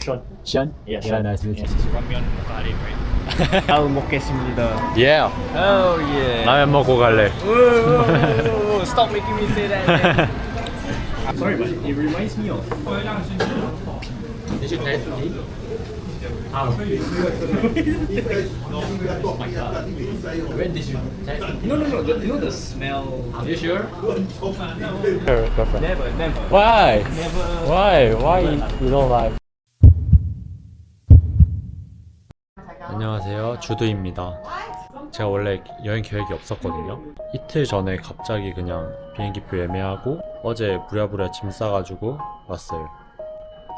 Sean. Sean? Yes. Yeah, nice to meet you. Yes. Ramyeon Mukarim, right? 잘 먹겠습니다. Yeah. Oh yeah. 라면 먹고 갈래. Whoa, stop making me say that. man. I'm sorry, but it reminds me of. When did you? No, no, no. The, you know the smell. Are you sure? girlfriend. Never, never. Why? Never. Why? Why you don't like? 안녕하세요. 주두입니다. 제가 원래 여행 계획이 없었거든요. 이틀 전에 갑자기 그냥 비행기표 예매하고 어제 부랴부랴 짐 싸가지고 왔어요.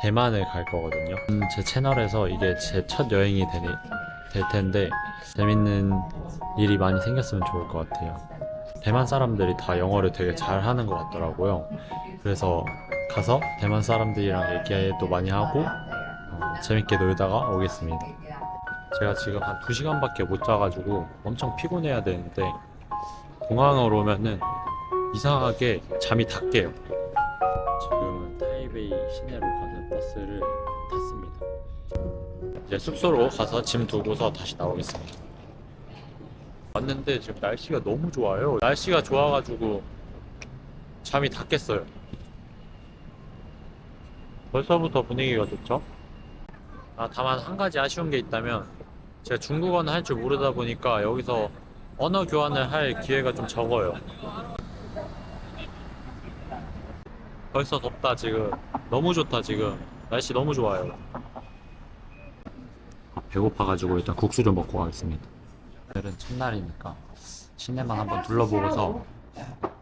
대만을 갈 거거든요. 음, 제 채널에서 이게 제 첫 여행이 되니, 될 텐데 재밌는 일이 많이 생겼으면 좋을 것 같아요. 대만 사람들이 다 영어를 되게 잘 하는 것 같더라고요. 그래서 가서 대만 사람들이랑 얘기도 많이 하고 어, 재밌게 놀다가 오겠습니다. 제가 지금 한 2시간밖에 못 자가지고 엄청 피곤해야 되는데 공항으로 오면은 이상하게 잠이 다 깨요. 지금은 타이베이 시내로 가는 버스를 탔습니다. 이제 숙소로 가서 짐 두고서 다시 나오겠습니다. 왔는데 지금 날씨가 너무 좋아요. 날씨가 좋아가지고 잠이 다 깼어요. 벌써부터 분위기가 좋죠? 아, 다만 한 가지 아쉬운 게 있다면 제가 중국어는 할 줄 모르다 보니까 여기서 언어 교환을 할 기회가 좀 적어요. 벌써 덥다 지금. 너무 좋다 지금. 날씨 너무 좋아요. 아, 배고파가지고 일단 국수 좀 먹고 가겠습니다. 오늘은 첫날이니까 시내만 한번 둘러보고서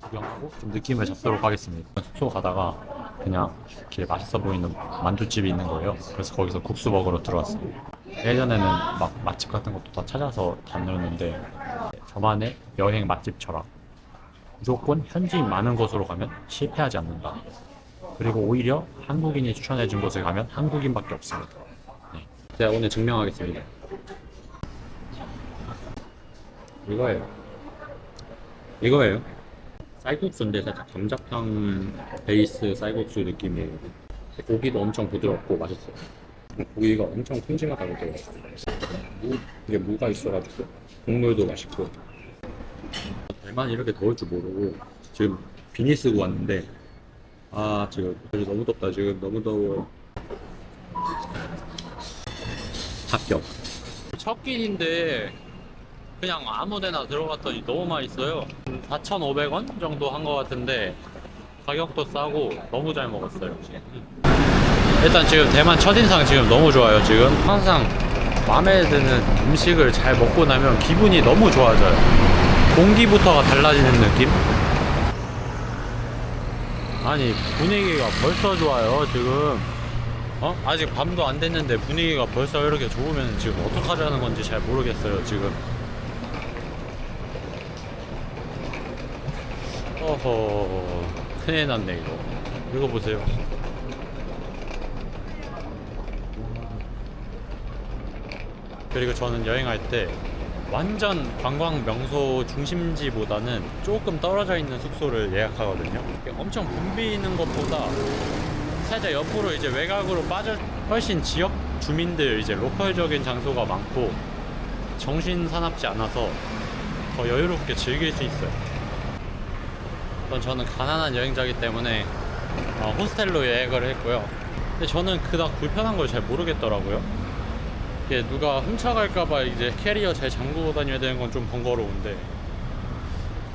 구경하고 좀 느낌을 잡도록 하겠습니다. 숙소 가다가 그냥 길에 맛있어 보이는 만두집이 있는 거예요. 그래서 거기서 국수 먹으러 들어왔어요. 예전에는 막 맛집 같은 것도 다 찾아서 다녔는데 저만의 여행 맛집 철학. 무조건 현지인 많은 곳으로 가면 실패하지 않는다. 그리고 오히려 한국인이 추천해준 곳에 가면 한국인밖에 없습니다. 네. 제가 오늘 증명하겠습니다. 이거예요. 이거예요. 쌀국수인데 살짝 감자탕 베이스 쌀국수 느낌이에요. 고기도 엄청 부드럽고 맛있어요. 고기가 엄청 들어요. 무, 이게 무가 있어가지고 국물도 맛있고. 대만이 이렇게 더울 줄 모르고 지금 비니 쓰고 왔는데 아 지금 너무 덥다 지금 너무 더워. 합격. 첫 끼인데 그냥 아무데나 들어갔더니 너무 맛있어요. 4,500원 정도 한 것 같은데 가격도 싸고 너무 잘 먹었어요. 일단 지금 대만 첫인상 지금 너무 좋아요. 지금 항상 마음에 드는 음식을 잘 먹고 나면 기분이 너무 좋아져요. 공기부터가 달라지는 느낌? 아니 분위기가 벌써 좋아요 지금 어? 아직 밤도 안 됐는데 분위기가 벌써 이렇게 좋으면 지금 어떡하자는 건지 잘 모르겠어요 지금 어허 큰일 났네 이거 이거 보세요 그리고 저는 여행할 때 완전 관광 명소 중심지보다는 조금 떨어져 있는 숙소를 예약하거든요 엄청 붐비는 것보다 살짝 옆으로 이제 외곽으로 빠져 훨씬 지역 주민들 이제 로컬적인 장소가 많고 정신 사납지 않아서 더 여유롭게 즐길 수 있어요. 우선 저는 가난한 여행자이기 때문에 어, 호스텔로 예약을 했고요. 근데 저는 그닥 불편한 걸 잘 모르겠더라고요. 이게 누가 훔쳐갈까봐 이제 캐리어 잘 잠그고 다녀야 되는 건 좀 번거로운데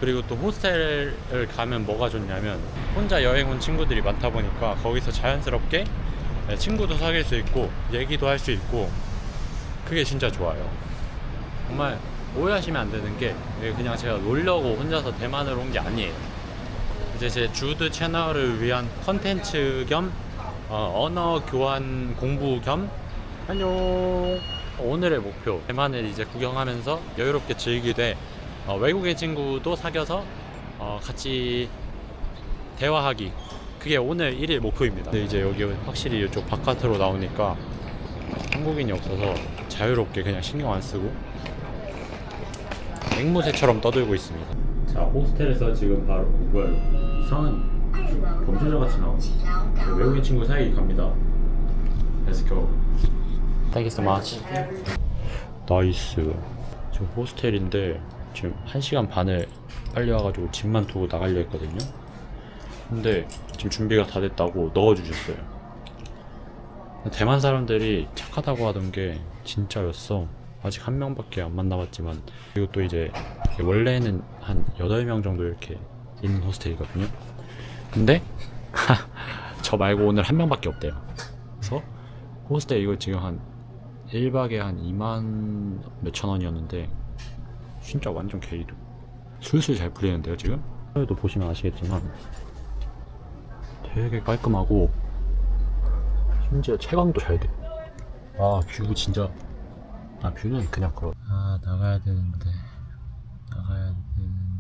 그리고 또 호스텔을 가면 뭐가 좋냐면 혼자 여행 온 친구들이 많다 보니까 거기서 자연스럽게 네, 친구도 사귈 수 있고 얘기도 할 수 있고 그게 진짜 좋아요. 정말 오해하시면 안 되는 게 그냥 제가 놀려고 혼자서 대만을 온 게 아니에요. 이제 제 주드 채널을 위한 컨텐츠 겸 어, 언어 교환 공부 겸 안녕. 오늘의 목표 대만을 이제 구경하면서 여유롭게 즐기되 어, 외국인 친구도 사귀어서 어, 같이 대화하기 그게 오늘 1일 목표입니다. 근데 이제 여기 확실히 이쪽 바깥으로 나오니까 한국인이 없어서 자유롭게 그냥 신경 안 쓰고 앵무새처럼 떠들고 있습니다. 자 호스텔에서 지금 바로 뭐야 이거 이상한 범죄자 같이 나오네 외국인 친구 사이 갑니다. Let's go. Thank you so much. 나이스. 지금 호스텔인데 지금 1시간 반을 빨리 와가지고 짐만 두고 나가려 했거든요. 근데 지금 준비가 다 됐다고 넣어주셨어요. 대만 사람들이 착하다고 하던 게 진짜였어. 아직 한 명밖에 안 만나봤지만 그리고 또 이제 원래는 한 8명 정도 이렇게 있는 호스텔이거든요. 근데 저 말고 오늘 한 명밖에 없대요. 그래서 호스텔 이거 지금 한 1박에 한 2만 몇천 원이었는데 진짜 완전 개이도 술술 잘 풀리는데요 지금? 도 보시면 아시겠지만 되게 깔끔하고 심지어 채광도 잘 돼. 아 뷰 진짜 아 뷰는 그냥 그렇. 아 나가야 되는데 나가야 되는데.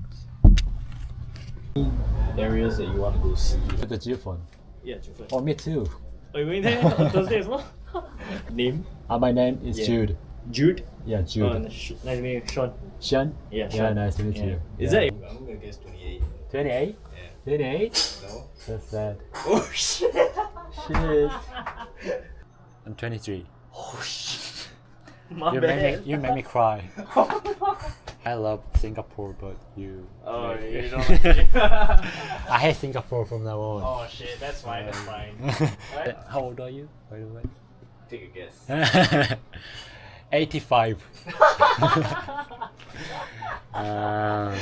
Areas that you want to go see. The Jiphone. Yeah, Jufan. Oh me too. Are you going there on Thursday as well? Name? Uh, my name is Yeah. Jude. Jude. Yeah Oh, Jude. and sh- nice to meet you, Sean. Sean. Yeah, Yeah, Sean. nice to meet Yeah. you. Is Yeah. that? I'm gonna guess 28. 28? Yeah. 28? No. That's sad. Oh shit. Shit. I'm 23. My You bad. me, you make me cry. I love Singapore, but you. Oh, make- you don't like it. I hate Singapore from now on. oh shit, that's fine, that's fine. Right? How old are you, by the way? Take a guess. 85. um,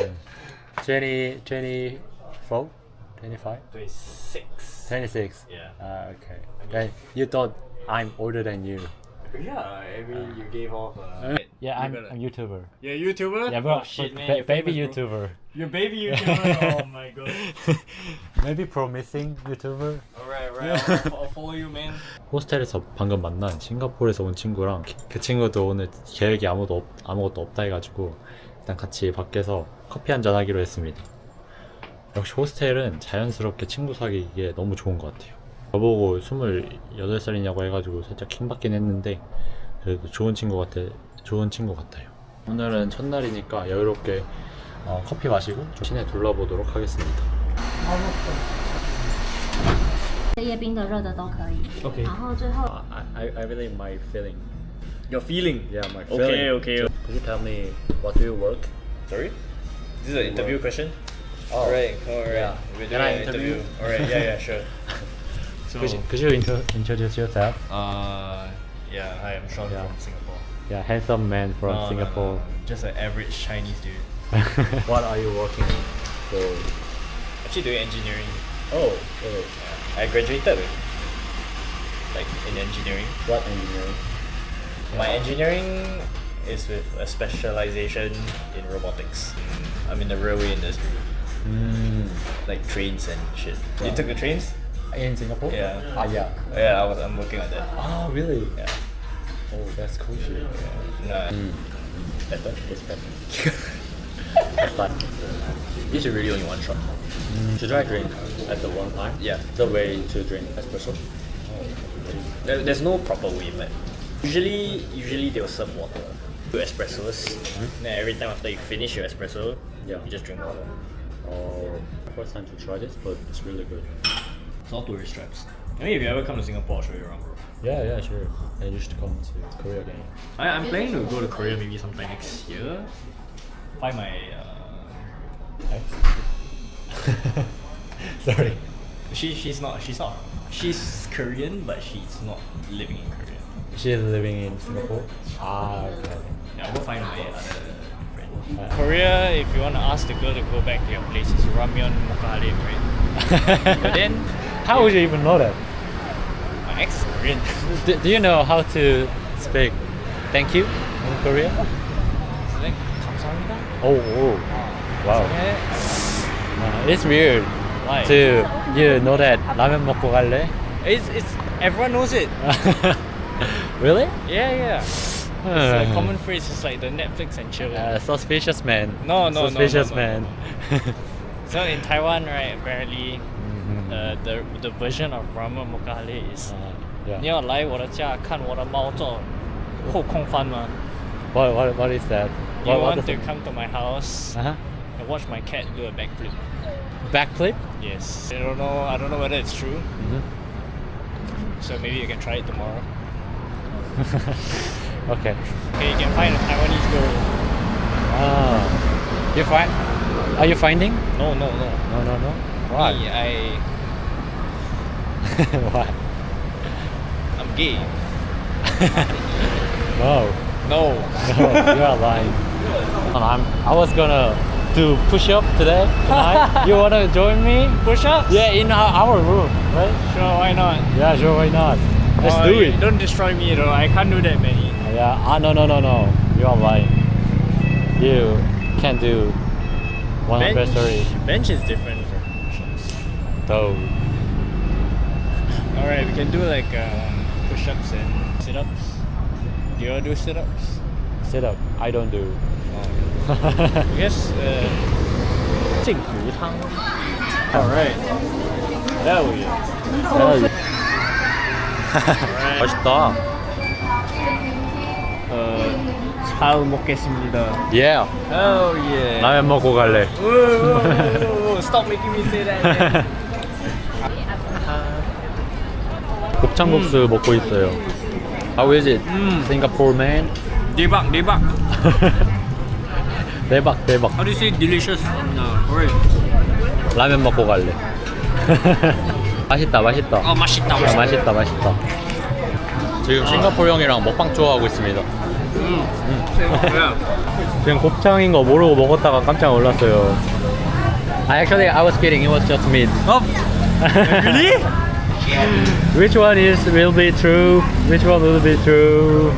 20, 24? 25? 26. 26. Yeah. Ah, okay. Then you thought I'm older than you. Yeah, I mean, you gave off. Uh, yeah, I'm, you're I'm YouTuber. You're a YouTuber? Yeah, but, oh, shit, man. ba- you're baby famous, bro. YouTuber. You're baby YouTuber? oh my god. Maybe promising YouTuber. Alright, alright. I'll, I'll follow you, man. 호스텔에서 방금 만난 싱가포르에서 온 친구랑 그 친구도 오늘 계획이 아무도 없, 아무것도 없다 해가지고 일단 같이 밖에서 커피 한 잔 하기로 했습니다. 역시 호스텔은 자연스럽게 친구 사귀기에 너무 좋은 것 같아요. 저보고 28살이냐고 해가지고 살짝 킹받긴 했는데 그래도 좋은 친구 같아 좋은 친구 같아요. 오늘은 첫날이니까 여유롭게 어, 커피 마시고 시내 둘러보도록 하겠습니다. 夜冰的、热的都可以。 OK 然后最后 I, I, I really my feeling. Your feeling? Yeah, my Okay, feeling. okay. Could you tell me what do you work? Sorry? This is an interview question? Oh. Alright, alright. Yeah. We're Can doing I an interview? Alright, yeah, yeah, sure. So, Could you, could you intro, introduce yourself? uh, yeah, hi, I'm Sean Yeah. from Singapore. Yeah, handsome man from No, no, Singapore. no, no, Just an average Chinese dude. what are you working for? Actually doing engineering. Oh, really? Yeah. I graduated with, like, in engineering. What engineering? My engineering is with a specialization in robotics. I'm in the railway industry, Mm, like trains and shit. You took the trains? in Singapore? Yeah. Ah, yeah. Yeah, I was. I'm working on that. Oh, really? Yeah. Oh, that's cool shit. No, Mm. Better? It's better. That's fine. This is really only one shot. Should I drink at the one time? Yeah. The way to drink espresso? There, there's no proper way, but usually, usually they'll serve water. Do espressos. Then every time after you finish your espresso, Yeah. you just drink water. Oh, first time to try this, but it's really good. It's all tourist traps. I mean, if you ever come to Singapore, I'll show you around. Yeah, yeah, sure. I used to come to Korea again. I, I'm planning to go to Korea maybe sometime next year. Find my. Uh, Sorry. she she's not she's not she's Korean, but she's not living in Korea. She is living in Singapore. Ah, okay. Yeah, I'll go find my other friend. Uh, Korea, if you want to ask the girl to go back to your place, it's Ramyeon Mokkahale, right? But then how would you even know that? my ex is Korean. Do, do you know how to speak thank you in Korea? so then, 감사합니다. Oh, oh. wow. Uh, it's weird Why? to you know that 라면 먹고 갈래? It's, it's everyone knows it. really? Yeah, yeah. It's a common phrase. It's like the Netflix and chill. Uh, suspicious man. No, no, no, no, Suspicious no, man. So in Taiwan, right? Apparently, Mhm. uh, the the version of ramen mokkahale is Uh, yeah. 你要来我的家看我的猫做后空翻吗 What, what, what is that? You What, what want to does it- come to my house Uh-huh. and watch my cat do a backflip? Backflip? Yes. I don't know. I don't know whether it's true. Mhm. So maybe you can try it tomorrow. okay. Okay, you can find a Taiwanese girl. Ah, you find? Are you finding? No, no, no. No, no, no. Why? Me, I, Why? I'm gay. No. No. No, you are lying. I'm, I was gonna do push up today. Tonight. you wanna join me? Push ups? Yeah, in our, our room, right? Sure, why not? Yeah, sure, why not? Let's Oh, do it. Don't destroy me though. I can't do that many. Yeah, ah, no, no, no, no. You are lying. You can't do 100 story. bench is different from push-ups. Though. All right, we can do like um, push-ups and sit-ups. Do you wanna do sit-ups? Sit up. I don't do. I guess uh, 净福汤. All right. Hell yeah. Alright. 맛있다. 어, 잘 먹겠습니다. Yeah. Hell yeah. 라면 먹고 갈래. Whoa, whoa, whoa, whoa, Stop making me say that. man. 곱창국수 먹고 있어요. How is it? 음. Singapore man. 대박, 대박. 대박 대박. How do you say delicious in uh, Korean? 라면 먹고 갈래. 맛있다 맛있다. 아 맛있다, 아, 맛있다. 맛있다 맛있다. 지금 싱가포르 형이랑 먹방 좋아하고 있습니다. 뭐야? 지금 곱창인 거 모르고 먹었다가 깜짝 놀랐어요. I actually I was kidding. It was just meat. 어? really? Which one is will be true? Which one will be true?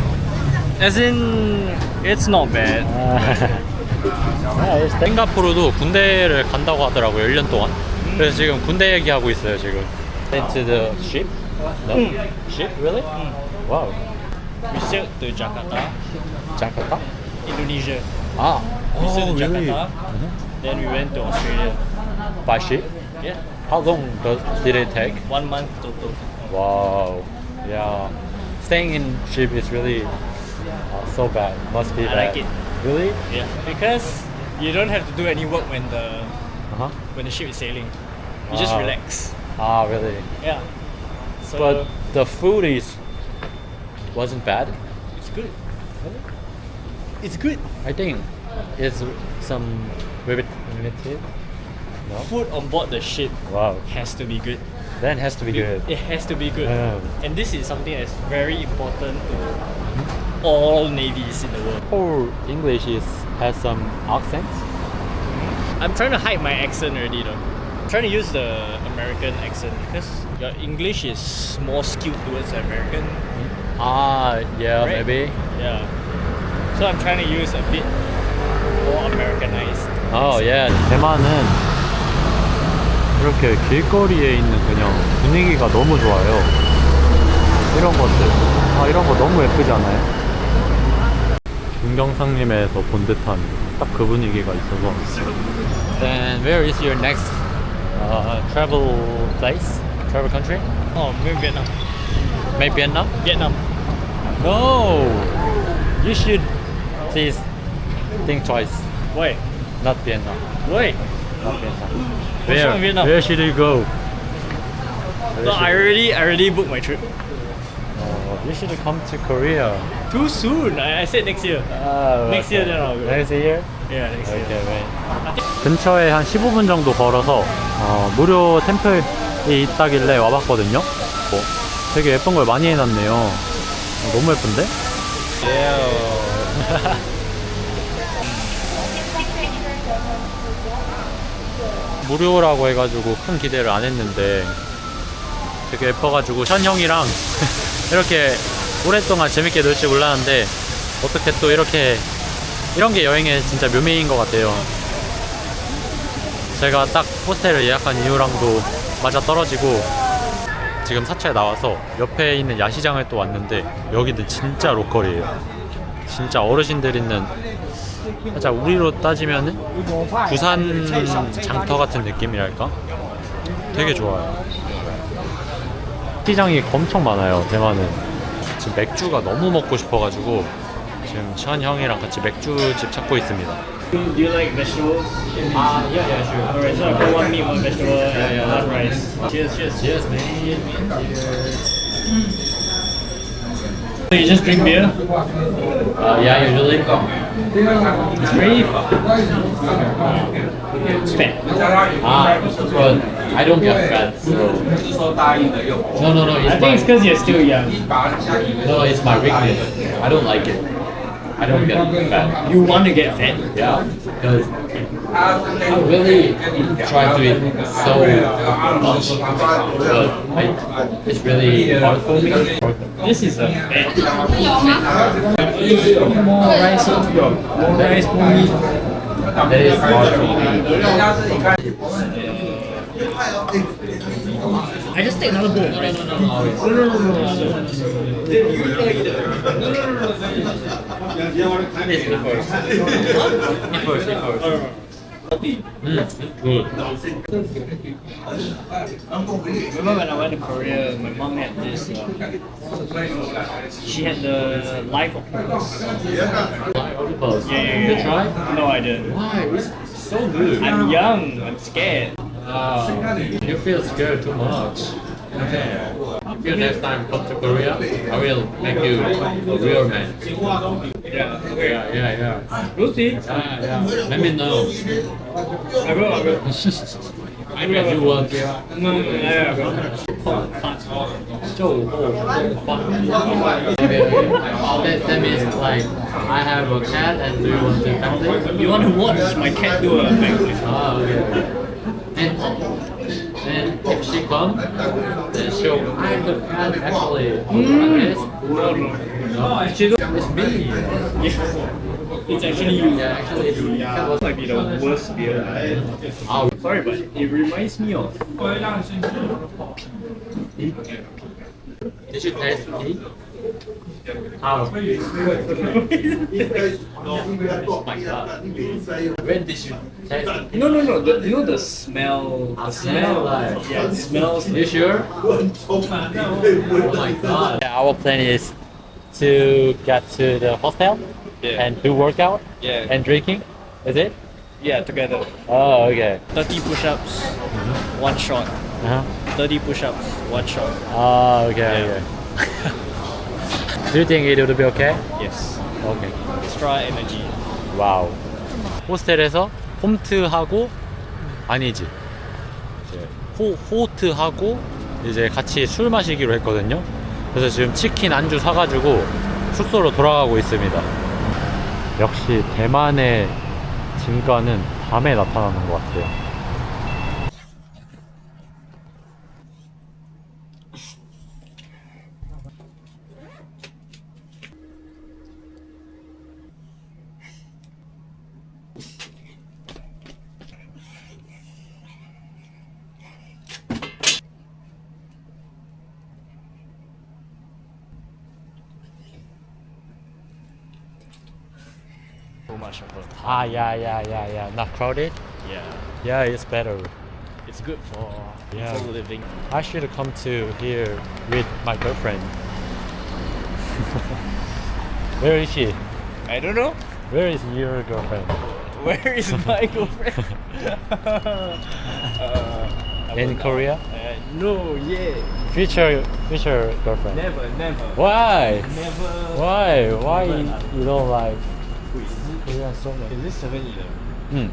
As in, it's not bad. 아, 싱가포르도 군대를 간다고 하더라고요. 1년 동안. 그래서 지금 군대 얘기하고 있어요, 지금. Into the ship? No? Ship? Really? Wow. Sailed to Jakarta, Jakarta? Indonesia. Ah. We sailed to? Jakarta. Then we went to Australia. By ship? Yeah, How long does, did it take? one month total. Wow. Yeah. Staying in ship is really uh, so bad. Must be I bad. like it. Really? Yeah, because you don't have to do any work when the Uh-huh. when the ship is sailing. You just relax. Ah, really? Yeah. So But the food is wasn't bad. it's good. It's good. I think it's some limit limited. No. Food on board the ship Wow. has to be good. Then has to be good. It has to be good. Yeah. And this is something that's very important to all navies in the world. Or English is has some accents. I'm trying to hide my accent already though. I'm trying to use the American accent because your English is more skewed towards American. Ah, yeah, Right. maybe. Yeah. So I'm trying to use a bit more Americanized. Oh, yeah. 대만은 이렇게 길거리에 있는 그냥 분위기가 너무 좋아요. 이런 것들. 아, 이런 거 너무 예쁘지 않아요? 김경상님에서 본 듯한 딱 그 분위기가 있어서. Then where is your next uh, travel place? Travel country? Oh, maybe Vietnam. Maybe Vietnam? Vietnam. No! You should please think twice. Why? Not Vietnam. Why? Not Vietnam. What's Where? wrong with Vietnam? Where should you go? No, I already I already booked my trip. Oh, you should come to Korea. Too soon. I, I said next year. Oh, Next year then I'll go. Next year? Yeah, next year. Okay, right. 근처에 한 15분 정도 걸어서 어, 무료 템플이 있다길래 와봤거든요. 어, 되게 예쁜 걸 많이 해놨네요. 어, 너무 예쁜데? 무료라고 해가지고 큰 기대를 안 했는데 되게 예뻐가지고 션 형이랑 이렇게 오랫동안 재밌게 놀 줄 몰랐는데 어떻게 또 이렇게 이런 게 여행의 진짜 묘미인 것 같아요. 제가 딱 호스텔을 예약한 이유랑도 맞아 떨어지고 지금 사차에 나와서 옆에 있는 야시장을 또 왔는데 여기는 진짜 로컬이에요. 진짜 어르신들 있는 살짝 우리로 따지면은 부산 장터 같은 느낌이랄까? 되게 좋아요. 시장이 엄청 많아요. 대만은 지금 맥주가 너무 먹고 싶어가지고 지금 션 형이랑 같이 맥주집 찾고 있습니다. Do you like vegetables? 아, yeah, yeah, sure. Alright, so I go one meat, one vegetable, and yeah, one rice. Cheers, cheers. Cheers, man. So you just drink beer? Uh, yeah, usually. It's very fat. Ah, but I don't get fat, so. No, no, no. It's I think it's because you're still young. no, it's my weakness. I don't like it. I don't get fat. You want to get fat? Yeah, because I really try to eat so much, but I, it's really hard for me. This is a fat. More rice, more rice, more meat. That is hard for me. I just take another bowl. Right? No, no, no, no, no, no. Mm, good. Remember when I went to Korea, my mom had this. Uh, she had the life octopus. Octopus. Yeah, yeah, You yeah. try? No, I didn't. Why? It's so good. I'm young. I'm scared. Ah, you feel scared too much. Okay. You next time come to Korea, I will make you a real man. Yeah. Yeah, yeah, yeah. We'll see. Yeah, yeah. Let me know. I will. I will. I bet you want. No, no, no, I will. That, that means like I have a cat and do you want to it? You want to watch my cat do a backflip? Ah, okay. And she comes, then she'll I'm the cat actually. Mm. No. No, Actually, it's me. yeah. It's actually you. Yeah, actually it's me. That might be the worst beer. Ah, Sorry, but it reminds me of. Did you taste tea? How? oh my god. When did you taste it? No, no, no. The, you know the smell. The smell. like- Yeah, it smells. You sure? Oh my god. Yeah, Our plan is to get to the hostel Yeah. and do workout Yeah. and drinking. Is it? Yeah, together. Oh, okay. 30 push-ups, one shot. Uh-huh. 30 push-ups, one shot. Ah, okay, Yeah. okay. Do you think it will be okay? Yes. Okay. Extra energy. 와우. 호스텔에서 홈트하고 아니지. 이제 호 호트하고 이제 같이 술 마시기로 했거든요. 그래서 지금 치킨 안주 사가지고 숙소로 돌아가고 있습니다. 역시 대만의 진가는 밤에 나타나는 것 같아요. Ah, yeah, yeah, yeah, yeah. Not crowded. Yeah. Yeah, it's better. It's good for Yeah. for living. I should come to here with my girlfriend. Where is she? I don't know. Where is your girlfriend? Where is my girlfriend? uh, I In will Korea? Uh, no, yeah. Future future girlfriend. Never, never. Why? Never. Why? Why Never. you don't like Wait, is it- Korean so much? Is this 7 Eleven? Hmm.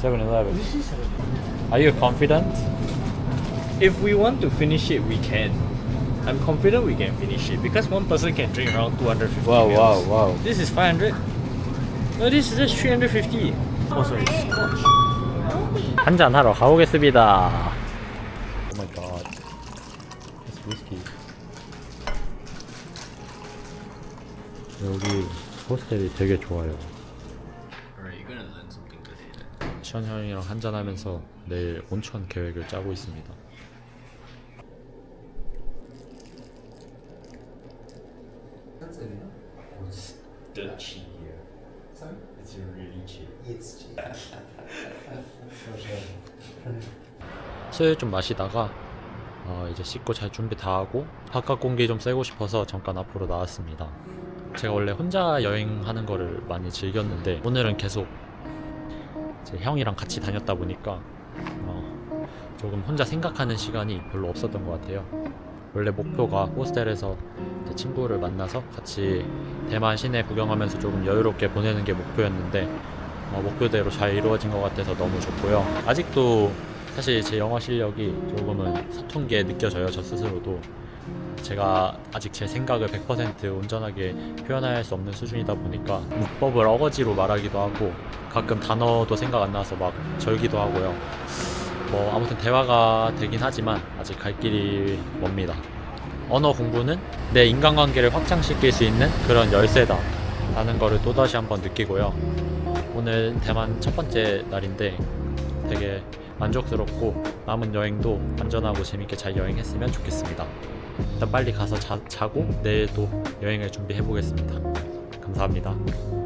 7-Eleven. This is 7 Eleven. Are you confident? If we want to finish it, we can. I'm confident we can finish it because one person can drink around 250 Wow, mils. wow, wow. This is 500. No, this is just 350. Oh, sorry. Scotch. 한잔 하러 가보겠습니다. Oh my god. It's whiskey. 여기 호스텔이 되게 좋아요. 시현 형이랑 한잔하면서 내일 온천 계획을 짜고 있습니다. Dirt cheap here. It's really cheap. 술 좀 마시다가 어, 이제 씻고 잘 준비 다 하고 바깥 공기 좀 쐬고 싶어서 잠깐 앞으로 나왔습니다. 제가 원래 혼자 여행하는 거를 많이 즐겼는데 오늘은 계속 이 제 형이랑 같이 다녔다 보니까 어, 조금 혼자 생각하는 시간이 별로 없었던 것 같아요. 원래 목표가 호스텔에서 이제 친구를 만나서 같이 대만 시내 구경하면서 조금 여유롭게 보내는 게 목표였는데 어, 목표대로 잘 이루어진 것 같아서 너무 좋고요. 아직도 사실 제 영어 실력이 조금은 서툰 게 느껴져요. 저 스스로도 제가 아직 제 생각을 100% 온전하게 표현할 수 없는 수준이다 보니까 문법을 어거지로 말하기도 하고 가끔 단어도 생각 안 나서 막 절기도 하고요. 뭐 아무튼 대화가 되긴 하지만 아직 갈 길이 멉니다. 언어 공부는 내 인간관계를 확장시킬 수 있는 그런 열쇠다 라는 거를 또다시 한번 느끼고요. 오늘 대만 첫 번째 날인데 되게 만족스럽고 남은 여행도 안전하고 재밌게 잘 여행했으면 좋겠습니다. 일단 빨리 가서 자, 자고 내일 또 여행을 준비해 보겠습니다. 감사합니다.